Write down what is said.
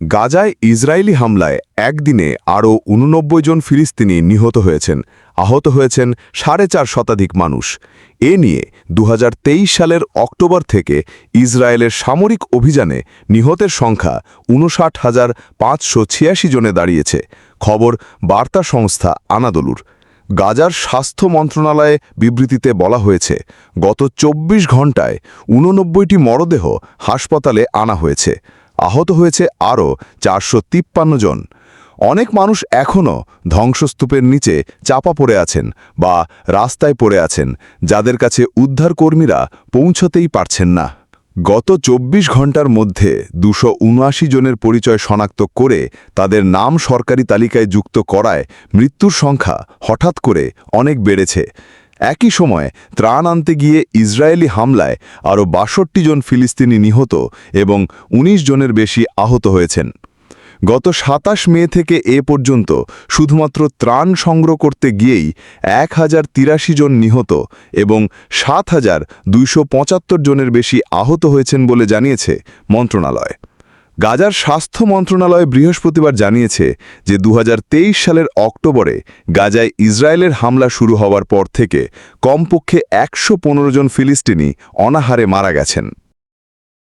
গাজায় ইসরায়েলি হামলায় একদিনে আরও উননব্বই জন ফিলিস্তিনি নিহত হয়েছেন, আহত হয়েছেন সাড়ে চার শতাধিক মানুষ। এ নিয়ে দু হাজার তেইশ সালের অক্টোবর থেকে ইসরায়েলের সামরিক অভিযানে নিহতের সংখ্যা উনষাট হাজার পাঁচশো ছিয়াশি জনে দাঁড়িয়েছে, খবর বার্তা সংস্থা আনাদলুর। গাজার স্বাস্থ্য মন্ত্রণালয়ে বিবৃতিতে বলা হয়েছে, গত ২৪ ঘণ্টায় উননব্বইটি মরদেহ হাসপাতালে আনা হয়েছে। আহত হয়েছে আরও চারশো তিপ্পান্ন জন। অনেক মানুষ এখনও ধ্বংসস্তূপের নিচে চাপা পড়ে আছেন বা রাস্তায় পড়ে আছেন, যাদের কাছে উদ্ধারকর্মীরা পৌঁছতেই পারছেন না। গত ২৪ ঘণ্টার মধ্যে দুশো জনের পরিচয় শনাক্ত করে তাদের নাম সরকারি তালিকায় যুক্ত করায় মৃত্যুর সংখ্যা হঠাৎ করে অনেক বেড়েছে। একই সময়ে ত্রাণ আনতে গিয়ে ইসরায়েলি হামলায় আরও বাষট্টি জন ফিলিস্তিনি নিহত এবং ১৯ জনের বেশি আহত হয়েছেন। গত সাতাশ মে থেকে এ পর্যন্ত শুধুমাত্র ত্রাণ সংগ্রহ করতে গিয়েই এক হাজার তিরাশি জন নিহত এবং সাত হাজার দুইশো পঁচাত্তর জনের বেশি আহত হয়েছেন বলে জানিয়েছে মন্ত্রণালয়। গাজার স্বাস্থ্য মন্ত্রণালয় বৃহস্পতিবার জানিয়েছে যে দু হাজার তেইশ সালের অক্টোবরে গাজায় ইসরায়েলের হামলা শুরু হওয়ার পর থেকে কমপক্ষে একশো পনেরো জন ফিলিস্তিনি অনাহারে মারা গেছেন।